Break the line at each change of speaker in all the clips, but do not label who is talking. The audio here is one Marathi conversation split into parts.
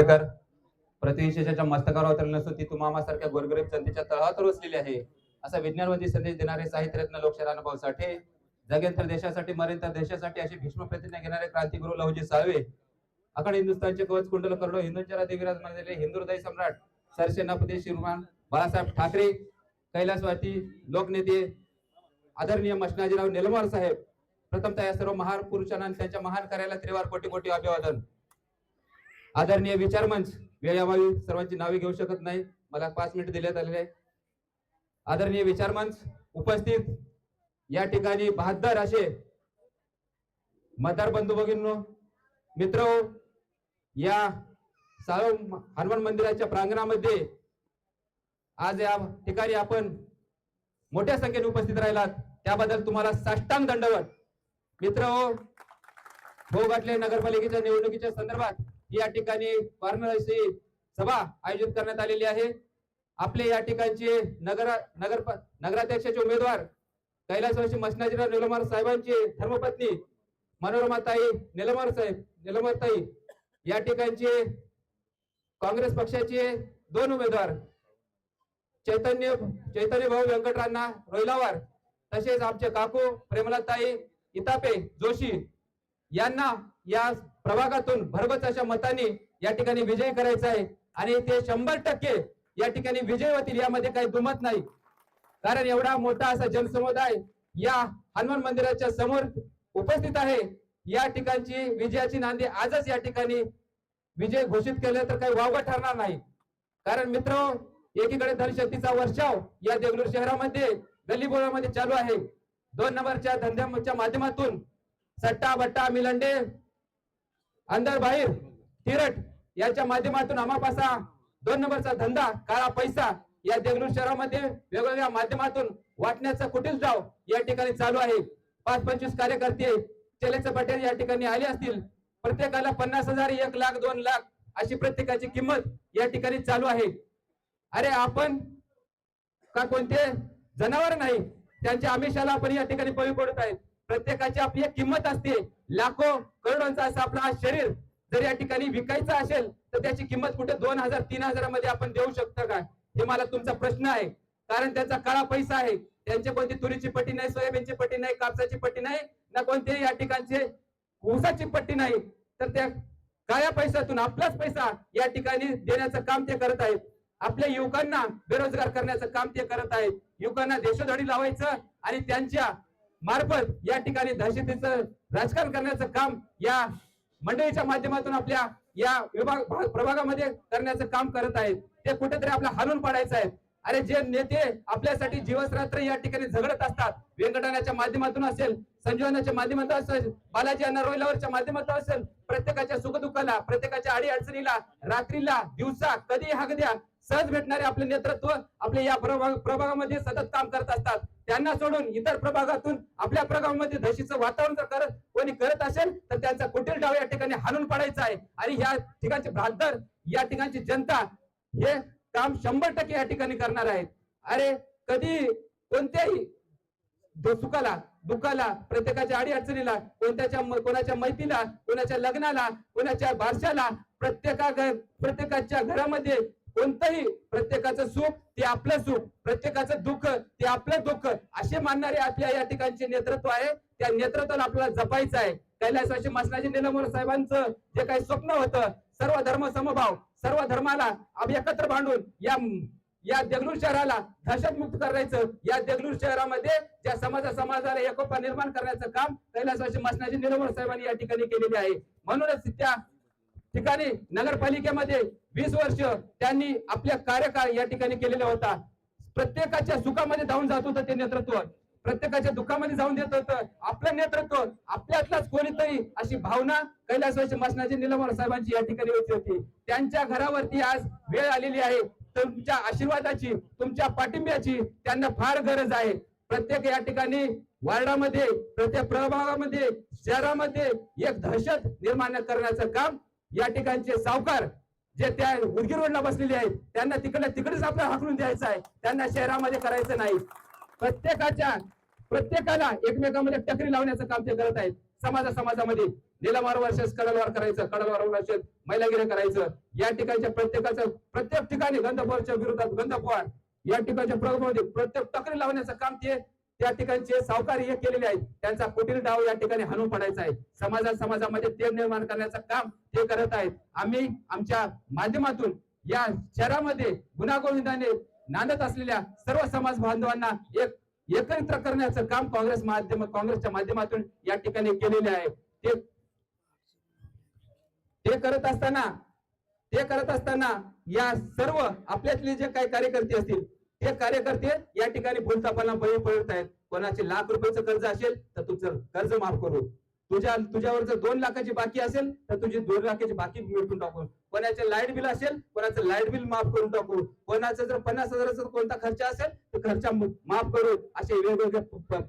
आंबेडकर प्रतिविशेषाच्या मस्तकावर अवतरली नसून ती तुम्हासारख्या गोरगरीब जनतेच्या तळहात रोचलेली आहे. असा विज्ञानवादी संदेश देणारे साहित्यरत्न लोकशाहीर अनुभव साठे. जगेन तर देशासाठी मरेन तर देशासाठी अशी भीष्म प्रतिज्ञा घेणारे क्रांतिगुरु लहुजी साळवे. अखंड हिंदुस्थानचे कवच कुंडल करडो हिंदूंच्या रात्री विराजमान झालेले हिंदू हृदय सम्राट सरसेनापती श्रीमान बाळासाहेब ठाकरे. कैलासवासी लोकनेते आदरणीय मशनाजीराव निलमार साहेब. प्रथमतः या सर्व महान पुरुषांना त्यांच्या महान कार्याला त्रिवार कोटी कोटी अभिवादन. आदरणीय विचार मंच वेळाभावी सर्वांची नावे घेऊ शकत नाही. मला पाच मिनिट देण्यात आलेले. आहे आदरणीय विचार मंच उपस्थित या ठिकाणी बहात्तर असे मतदार बंधू भगिनो मित्र या साळव हनुमान मंदिराच्या प्रांगणामध्ये आज या ठिकाणी आपण मोठ्या संख्येने उपस्थित राहिलात. त्याबद्दल तुम्हाला साष्टांग दंडवत. मित्र हो गाठले नगरपालिकेच्या निवडणुकीच्या संदर्भात या ठिकाणी वाराणसी सभा आयोजित करण्यात आलेली आहे. आपले या ठिकाणचे नगर नगर नगराध्यक्षाचे उमेदवार कैलासवासी मसनाजीराव निलमार साहेबांची धर्मपत्नी मनोरमाताई निलमार साहेब निलमारताई या ठिकाणचे काँग्रेस पक्षाचे दोन उमेदवार चैतन्य चैतन्य भाऊ व्यंकटराणा रोहिलावार तसेच आमचे काकू प्रेमलाताई इतापे जोशी यांना या प्रभागातून भरघोस अशा मताने या ठिकाणी विजय करायचा आहे. आणि ते शंभर टक्के या ठिकाणी विजय होतील यामध्ये काही दुमत नाही. कारण एवढा मोठा असा जनसमुदाय या हनुमान मंदिराच्या समोर उपस्थित आहे. या ठिकाणची विजयाची नांदी आजच या ठिकाणी विजय घोषित केले तर काही वावगं ठरणार नाही. कारण मित्र एकीकडे धनशक्तीचा वर्षाव या देगलूर शहरामध्ये गल्लीबोळामध्ये चालू आहे. दोन नंबरच्या धंद्याच्या माध्यमातून सट्टा बट्टा मिलंडे अंदर बाहेर तिरट याच्या माध्यमातून आमापासा दोन नंबरचा धंदा काळा पैसा या देगलूर शहरामध्ये वेगवेगळ्या माध्यमातून वाटण्याचा कुटील जाव या ठिकाणी चालू आहे. पाच पंचवीस कार्यकर्ते चलेचे पटेल या ठिकाणी आले असतील. प्रत्येकाला पन्नास हजार एक लाख दोन लाख अशी प्रत्येकाची किंमत या ठिकाणी चालू आहे. अरे आपण का कोणते जनावर नाही त्यांच्या आमिषाला आपण या ठिकाणी बळी पडत आहेत. प्रत्येकाची आपली एक किंमत असते. लाखो करोडांचा असं आपला हा शरीर जर या ठिकाणी विकायचं असेल तर त्याची किंमत कुठे दोन हजार तीन हजारामध्ये आपण देऊ शकतो का? हे मला तुमचा प्रश्न आहे. कारण त्यांचा काळा पैसा आहे. त्यांची कोणती तुरीची पट्टी नाही सोयाबीनची पट्टी नाही कापसाची पट्टी नाही ना कोणते या ठिकाणचे ऊसाची पट्टी नाही. तर त्या काळ्या पैशातून आपलाच पैसा या ठिकाणी देण्याचं काम ते करत आहेत. आपल्या युवकांना बेरोजगार करण्याचं काम ते करत आहेत. युवकांना देशोधडी लावायचं आणि त्यांच्या मार्फत या ठिकाणी दहशतीचं राजकारण करण्याचं काम या मंडळीच्या माध्यमातून आपल्या या विभाग प्रभागामध्ये करण्याचं काम करत आहेत. ते कुठेतरी आपला हालून पाडायचं आहे अरे जे नेते आपल्यासाठी जीवसरात्र या ठिकाणी झगडत असतात व्यंकटनाच्या माध्यमातून असेल संजीवनाच्या माध्यमातून असेल बालाजी अण्णा रोहिलावरच्या माध्यमातून असेल प्रत्येकाच्या सुखदुःखाला प्रत्येकाच्या अडी अडचणीला रात्रीला दिवसा कधी हाक द्या सहज भेटणारे आपले नेतृत्व आपले या प्रभाग प्रभागामध्ये सतत काम करत असतात. त्यांना सोडून इतर प्रभागातून आपल्या प्रभागामध्ये धशीचं वातावरण जर करत कोणी करत असेल तर त्यांचा कुटील डाव या ठिकाणी हाणून पडायचा आहे. आणि या ठिकाणचे भ्रांतर या ठिकाणची जनता हे काम शंभर टक्के या ठिकाणी करणार आहेत. अरे कधी कोणत्याही सुखाला दुःखाला प्रत्येकाच्या अडी अडचणीला कोणत्याच्या कोणाच्या मैतीला कोणाच्या लग्नाला कोणाच्या बारशाला प्रत्येका घर प्रत्येकाच्या घरामध्ये कोणतंही प्रत्येकाचं सुख ते आपलं सुख प्रत्येकाचं दुःख ते आपलं दुःख असे मानणारे आपल्या या ठिकाणचे नेतृत्व आहे. त्या नेतृत्वाला आपल्याला जपायचं आहे. कैलासवासी मसनाजी निलमोर साहेबांचं जे काही स्वप्न होतं सर्व धर्म समभाव सर्व धर्माला एकत्र भांडून या या देगलूर शहराला दहशतमुक्त करायचं या देगलूर शहरामध्ये ज्या समाजा समाजाला एकोपा निर्माण करण्याचं काम कैलासवासी मसनाजी निलमोर साहेबांनी या ठिकाणी केलेले आहे. म्हणूनच त्या ठिकाणी नगरपालिकेमध्ये वीस वर्ष त्यांनी आपल्या कार्यकाळ या ठिकाणी केलेला होता. प्रत्येकाच्या सुखामध्ये धावून जात होतं ते नेतृत्व. प्रत्येकाच्या दुःखामध्ये जाऊन देत होतं. आपलं नेतृत्व आपल्यातलाच कोणीतरी अशी भावना कैलासवासी मसनाची निलमोर साहेबांची या ठिकाणी होती होती. त्यांच्या घरावरती आज वेळ आलेली आहे. तुमच्या आशीर्वादाची तुमच्या पाठिंब्याची त्यांना फार गरज आहे. प्रत्येक या ठिकाणी वार्डामध्ये प्रत्येक प्रभागामध्ये शहरामध्ये एक दहशत निर्माण करण्याचं काम या ठिकाणचे सावकार जे त्या उदगीर रोडला बसलेले आहेत त्यांना तिकडे तिकडेच आपल्याला हाकलून द्यायचं आहे. त्यांना शहरामध्ये करायचं नाही. प्रत्येकाच्या प्रत्येकाला एकमेकामध्ये टकरी लावण्याचं काम ते करत आहेत. समाजा समाजामध्ये निलमार वर्षेस कडलवार करायचं कडलवार वर्षेस महिलागिरी करायचं. या ठिकाणच्या प्रत्येकाचं प्रत्येक ठिकाणी गंधपोरच्या विरोधात गंधपोर या ठिकाणच्या प्रगतीमध्ये प्रत्येक टकरी लावण्याचं काम ते त्या ठिकाणचे सावकार हे केलेले आहेत त्यांचा कुटील डाव या ठिकाणी हाणून पडायचा आहे. समाजा समाजामध्ये तेढ निर्माण करण्याचं काम ते करत आहेत. आम्ही आमच्या माध्यमातून या शहरामध्ये गुन्हागोविंदाने नांदत असलेल्या सर्व समाज बांधवांना एक एकत्र करण्याचं काम काँग्रेस माध्यम काँग्रेसच्या माध्यमातून या ठिकाणी केलेले आहे. ते ते करत असताना ते करत असताना या सर्व आपल्यातले जे काही कार्यकर्ते असतील ते कार्यकर्ते या ठिकाणी भूलथापांना बळी पडत आहेत कोणाचे लाख रुपयाचं कर्ज असेल तर तुझं कर्ज माफ करू तुझ्या तुझ्यावर जर दोन लाखाची बाकी असेल तर तुझी दोन लाखाची बाकी मिळवून टाकू कोणाचे लाइट बिल असेल कोणाचं लाइट बिल माफ करून टाकू कोणाचं जर पन्नास हजाराचा कोणता खर्च असेल तर खर्च माफ करू असे वेगवेगळे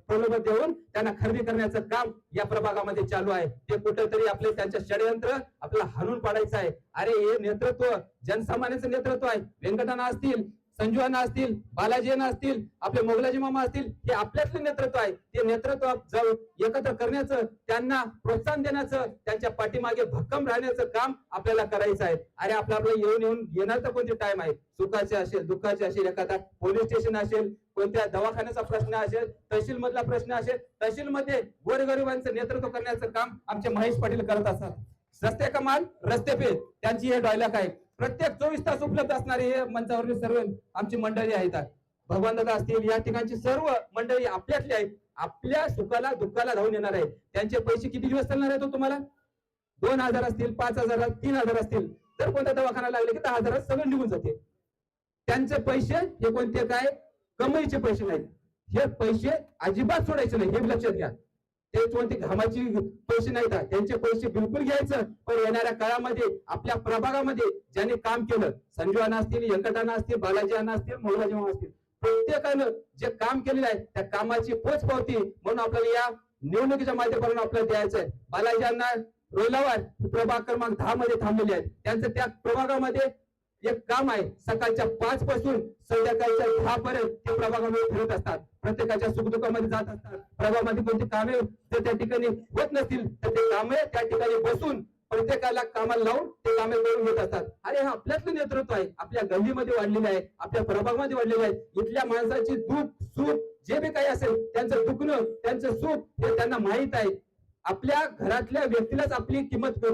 प्रलोभ देऊन त्यांना खरेदी करण्याचं काम या प्रभागामध्ये चालू आहे. ते कुठेतरी आपले त्यांच्या षडयंत्र आपल्याला हाणून पाडायचं आहे. अरे हे नेतृत्व जनसामान्याचं नेतृत्व आहे. व्यंकटना असतील संजूअण्णा असतील बालाजीअण्णा असतील आपले मोगलाजी मामा असतील हे आपल्यातले नेतृत्व आहे. ते नेतृत्व जाऊन एकत्र करण्याचं त्यांना प्रोत्साहन देण्याचं त्यांच्या पाठीमागे भक्कम राहण्याचं काम आपल्याला करायचं आहे. अरे आपलं आपलं येऊन येऊन येणार तर कोणते टाइम आहे? सुखाचे असेल दुःखाचे असेल एखादा पोलीस स्टेशन असेल कोणत्या दवाखान्याचा प्रश्न असेल तहसील मधला प्रश्न असेल तहसील मध्ये गोरगरिबांचं नेतृत्व करण्याचं काम आमचे महेश पाटील करत असतात. रस्ते कमाल रस्ते पे त्यांची हे डायलॉग आहे. प्रत्येक चोवीस तास उपलब्ध असणारे हे मंचावरील सर्व आमची मंडळी आहेत. भगवान दादा असतील या ठिकाणची सर्व मंडळी आपल्यातली आहेत. आपल्या सुखाला दुःखाला धावून येणार आहेत. त्यांचे पैसे किती दिवस चालणार आहेत हो तुम्हाला? दोन हजार असतील पाच हजार तीन हजार असतील. जर कोणत्या दवाखाना लागले की दहा हजारात सगळं निघून जाते. त्यांचे पैसे हे कोणते काय? कमाईचे पैसे नाहीत. हे पैसे अजिबात सोडायचे नाही. हे लक्षात घ्या. ते कोणते घामाची पैसे नाही हा. त्यांचे पैसे बिलकुल घ्यायचं. पण येणाऱ्या काळामध्ये आपल्या प्रभागामध्ये ज्यांनी काम केलं संजूअण्णा असतील यंकटाना असतील बालाजी अण्णा असतील मोहलाजी असतील प्रत्येकानं जे काम केलेलं आहे त्या कामाची पोच पावती म्हणून आपल्याला या निवडणुकीच्या माध्यमातून आपल्याला द्यायचं आहे. बालाजी अण्णा रोलावार प्रभाग क्रमांक दहा मध्ये थांबलेले आहेत. त्यांचं त्या प्रभागामध्ये एक काम आहे सकाळच्या पाच पासून संध्याकाळच्या दहा पर्यंत ते प्रभागामध्ये फिरत असतात. प्रत्येकाच्या सुखदुःखामध्ये जात असतात. प्रभागामध्ये कोणती कामे जर त्या ठिकाणी होत नसतील तर ते कामे त्या ठिकाणी बसून प्रत्येकाला कामाला लावून ते कामे करून घेत असतात. अरे हे आपल्यातलं नेतृत्व आहे. आपल्या गल्लीमध्ये वाढलेलं आहे आपल्या प्रभागामध्ये वाढलेलं आहे. इथल्या माणसाची दुःख सुख जे बी काही असेल त्यांचं दुखणं त्यांचं सुख हे त्यांना माहीत आहे. आपल्या घरातल्या व्यक्तीलाच आपली किंमत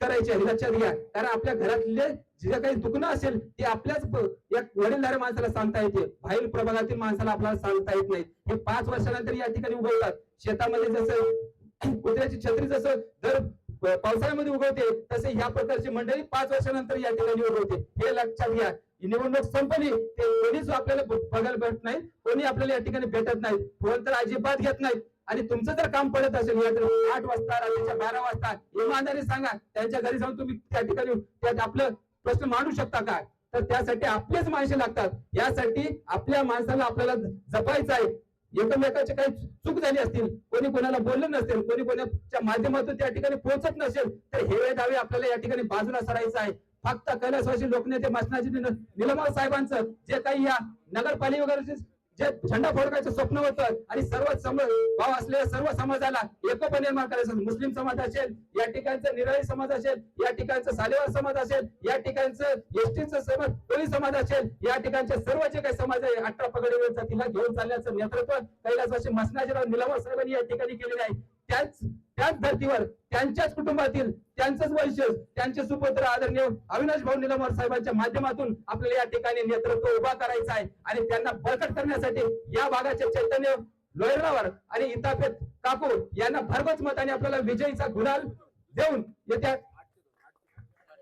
करायची आहे लक्षात घ्या. कारण आपल्या घरातले जे काही दुखणं असेल ते आपल्याच या वडीलधाऱ्या माणसाला सांगता येते. बाहेर प्रभागातील माणसाला आपल्याला सांगता येत नाही. हे पाच वर्षानंतर या ठिकाणी उगवतात शेतामध्ये जसं कुत्र्याची छत्री जसं दर पावसाळ्यामध्ये उगवते तसे या प्रकारची मंडळी पाच वर्षानंतर या ठिकाणी उगवते हे लक्षात घ्या. निवडणूक संपली ते कोणीच आपल्याला बघायला भेटत नाही. कोणी आपल्याला या ठिकाणी भेटत नाही. फोन तर अजिबात घेत नाहीत. आणि तुमचं जर काम पडत असेल या आठ वाजता रात्रीच्या बारा वाजता इमानदारी सांगा त्यांच्या घरी जाऊन तुम्ही त्या ठिकाणी त्यात आपलं प्रश्न मांडू शकता का? तर त्यासाठी आपलेच माणसे लागतात. यासाठी आपल्या माणसाला आपल्याला जपायचं आहे. एकमेकाची काही चूक झाली असतील कोणी कोणाला बोललं नसेल कोणी कोणाच्या माध्यमातून त्या ठिकाणी पोहोचत नसेल तर हे दावे आपल्याला या ठिकाणी बाजूला सरायचं आहे. फक्त कैलासवासी लोकनेते मसनाजी निलमाल साहेबांचं जे काही या नगरपालिकेवरचे जे झेंडा फडकायचं स्वप्न होतं आणि सर्व सम भाव असलेल्या सर्व समाजाला एकोपा निर्माण करायचं मुस्लिम समाज असेल या ठिकाणचं निराळी समाज असेल या ठिकाणचं सालेवार समाज असेल या ठिकाणचं एसटीचं समाज कोळी समाज असेल या ठिकाणचे सर्व जे काही समाज आहे अठरा पगडी तिला घेऊन चालण्याचं नेतृत्व कैलासवासी मसनाजीराव निलमाल साहेबांनी या ठिकाणी केलेले आहे. त्याच त्याच धर्तीवर त्यांच्याच कुटुंबातील त्यांचंच वंशज त्यांचे सुपुत्र आदरणीय अविनाश भाऊ निलंबर साहेबांच्या माध्यमातून आपल्याला या ठिकाणी नेतृत्व उभा करायचं आहे आणि त्यांना बळकट करण्यासाठी या भागाचे चैतन्य लोयरावर आणि इतापेत काकू यांना भरघोस मताने आपल्याला विजयीचा गुलाल देऊन येत्या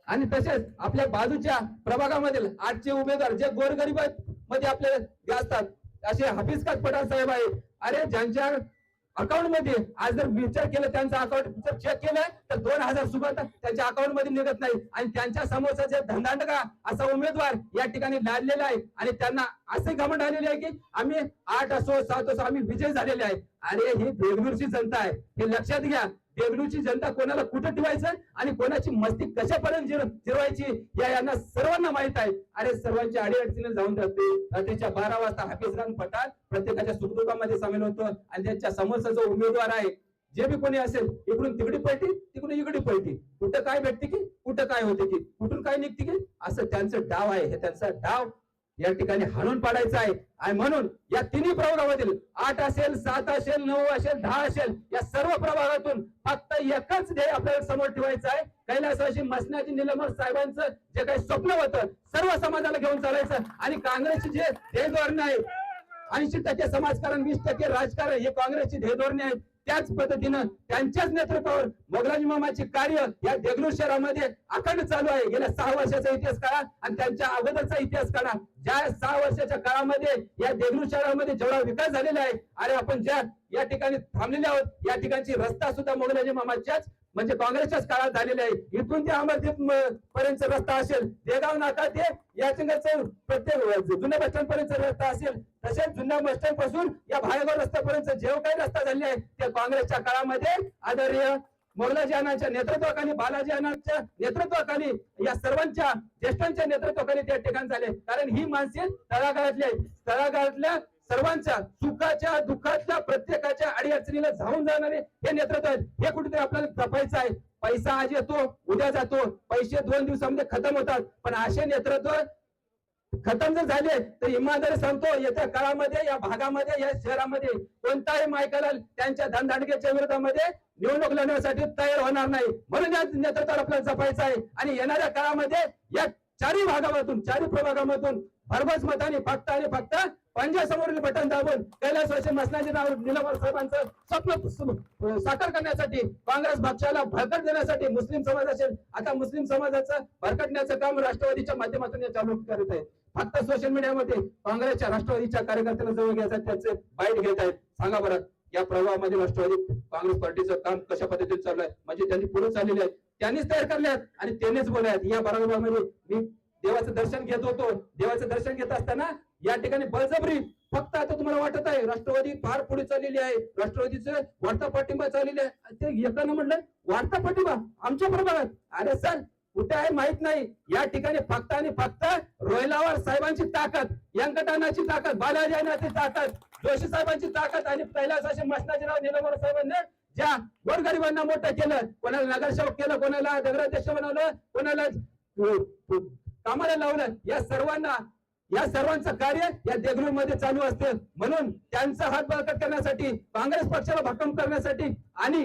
आणि तसेच आपल्या बाजूच्या प्रभागामधील आजचे उमेदवार जे गोरगरीबमध्ये आपल्याला असतात असे हफीज खान साहेब आहे अरे ज्यांच्या अकाउंटमध्ये आज जर विचार केला त्यांचा अकाउंट जर चेक केलं तर दोन हजार सुद्धा त्यांच्या अकाउंटमध्ये निघत नाही. आणि त्यांच्या समोरचा जे धंदांडका असा उमेदवार या ठिकाणी लादलेला आहे. आणि त्यांना असे घमंड आलेले आहे की आम्ही आठ असो सात असो आम्ही विजय झालेले आहे. अरे ही देगलूरची जनता आहे. हे लक्षात घ्या. देगलूरची जनता कोणाला कुठं ठेवायचं आणि कोणाची मस्ती कशापर्यंत जिरवायची? या यांना सर्वांना माहीत आहे. अरे सर्वांची अडीअडचणी जाऊन जाते रात्रीच्या बारा वाजता हाफिज खान पठाण प्रत्येकाच्या सुखदुःखामध्ये सामील होतो आणि त्यांच्या समोरचा जो उमेदवार आहे जे बी कोणी असेल इकडून तिकडी पळती तिकडून इकडी पळती कुठं काय भेटते की? कुठं काय होते की? कुठून काय निघते की? असं त्यांचं डाव आहे. हे त्यांचा डाव या ठिकाणी हाणून पाडायचं आहे. आणि म्हणून या तिन्ही प्रभागामधील आठ असेल सात असेल नऊ असेल दहा असेल या सर्व प्रभागातून फक्त एकच ध्येय आपल्याला समोर ठेवायचं आहे. कैलासवासी मसनाची निलंबन साहेबांचं जे काही स्वप्न होतं सर्व समाजाला घेऊन चालायचं. आणि काँग्रेसचे जे ध्येय धोरण आहे ऐंशी टक्के समाजकारण वीस टक्के राजकारण हे काँग्रेसची ध्येय धोरणे आहेत. त्याच पद्धतीनं त्यांच्याच नेतृत्वावर मोगलाजी मामाचे कार्य या देगलूर शहरामध्ये अखंड चालू आहे. गेल्या सहा वर्षाचा इतिहास काढा आणि त्यांच्या अगोदरचा इतिहास काढा. ज्या सहा वर्षाच्या काळामध्ये या देगलूर शहरामध्ये जेवढा विकास झालेला आहे आणि आपण ज्या या ठिकाणी थांबलेले आहोत या ठिकाणची रस्ता सुद्धा मोगलाजी मामाच्याच म्हणजे काँग्रेसच्याच काळात झालेले आहे. इथून ते अमरदीप पर्यंत रस्ता असेल देगाव नाका ते या प्रत्येक जुन्या बस स्टँड पर्यंत रस्ता असेल तसेच जुन्या बस स्टँडपासून या भायगाव रस्त्यापर्यंत जे काही रस्ता झाले आहे ते काँग्रेसच्या काळामध्ये आदरणीय मोगलाजी अनाच्या नेतृत्वाखाली बालाजी अनाच्या नेतृत्वाखाली या सर्वांच्या ज्येष्ठांच्या नेतृत्वाखाली त्या ठिकाण झाले. कारण ही माणसे तळागाळातली आहेत. तळागाळातल्या सर्वांच्या सुखाच्या दुःखाच्या प्रत्येकाच्या अडीअडचणीला धावून जाणारे हे नेतृत्व आहेत हे कुठेतरी आपल्याला जपायचं आहे. पैसा आज येतो उद्या जातो. पैसे दोन दिवसामध्ये खतम होतात. पण असे नेतृत्व खतम जर झाले तर इमानदारी सांगतो येत्या काळामध्ये या भागामध्ये या शहरामध्ये कोणताही मायकाला त्यांच्या धनधाडकेच्या विरोधामध्ये निवडणूक लढण्यासाठी तयार होणार नाही. म्हणून या नेतृत्वाला आपल्याला जपायचं आहे. आणि येणाऱ्या काळामध्ये या चारही भागामधून चारही प्रभागामधून भरभस मताने फक्त आणि फक्त पंजासमोरील बटन दाबून कैलासवासी मसनाजी नाव निलंबर साहेबांचं स्वप्न साकार करण्यासाठी काँग्रेस पक्षाला भरकट देण्यासाठी मुस्लिम समाज असेल आता मुस्लिम समाजाचं भरकटण्याचं काम राष्ट्रवादीच्या माध्यमातून चालू करत आहे फक्त सोशल मीडियामध्ये काँग्रेसच्या राष्ट्रवादीच्या कार्यकर्त्यांना जवळ घ्यायचं त्याचे बाईट घेत आहेत. सांगा बरं या प्रवाहामध्ये राष्ट्रवादी काँग्रेस पार्टीचं काम कशा पद्धतीने चालू आहे म्हणजे त्यांनी पुढे चाललेले आहेत. त्यांनीच तयार करले आहेत आणि त्यांनीच बोलायत या बरोबरमध्ये मी देवाचं दर्शन घेत होतो. देवाचं दर्शन घेत असताना या ठिकाणी बळजबरी फक्त आता तुम्हाला वाटत आहे राष्ट्रवादी फार पुढे चाललेली आहे राष्ट्रवादीचं वाढता पाठिंबा चाललेला आहे. ते एकानं म्हणलं वाढता पाठिंबा आमच्या प्रभागात अरे सर कुठे आहे माहीत नाही. या ठिकाणी फक्त आणि फक्त रोयलावर साहेबांची ताकद व्यंकटानाची ताकद बालाजी अण्णाची ताकद जोशी साहेबांची ताकद आणि कैलासाचे असे मसनाजीराव निलंबर साहेबांनी ज्या गोरगरिबांना मोठं केलं कोणाला नगरसेवक केलं कोणाला नगराध्यक्ष बनवलं कोणाला कामाला लावलं या सर्वांना या सर्वांचं कार्य या देगलूरमध्ये चालू असते. म्हणून त्यांचा हात बळकट करण्यासाठी काँग्रेस पक्षाला भक्कम करण्यासाठी आणि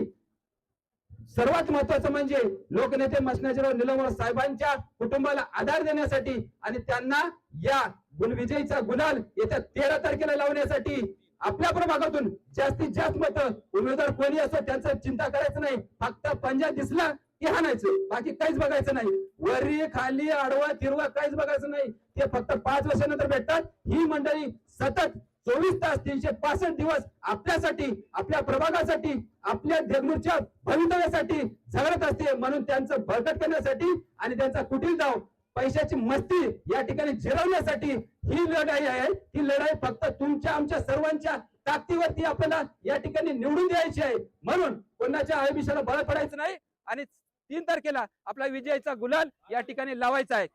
सर्वात महत्वाचं म्हणजे लोकनेते मसनाजीराव निलंबर साहेबांच्या कुटुंबाला आधार देण्यासाठी आणि त्यांना या गुणविजयीचा गुणाल गुलाल येत्या तेरा तारखेला लावण्यासाठी आपल्या प्रभागातून जास्तीत जास्त मत उमेदवार कोणी असो त्यांचं चिंता करायचं नाही. फक्त पंजा दिसला की आणायचं. बाकी काहीच बघायचं नाही. वरी खाली आडवा तिरवा काहीच बघायचं नाही. ते फक्त पाच वर्षानंतर भेटतात. ही मंडळी सतत चोवीस तास तीनशे पासष्ट दिवस आपल्यासाठी आपल्या प्रभागासाठी आपल्या देगलूरच्या भवितव्यासाठी झगडत असते. म्हणून त्यांचं बळकट करण्यासाठी आणि त्यांचा कुटील जाव पैशाची मस्ती या ठिकाणी झिरवण्यासाठी ही लढाई आहे. ही लढाई फक्त तुमच्या आमच्या सर्वांच्या ताकदीवरती आपल्याला या ठिकाणी निवडून द्यायची आहे. म्हणून कोणाच्या आयुष्याला बळ पडायचं नाही आणि तीन तारखेला आपला विजयाचा गुलाल या ठिकाणी लावायचा आहे.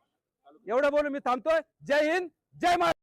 एवढं बोलून मी थांबतोय. जय हिंद जय महाराज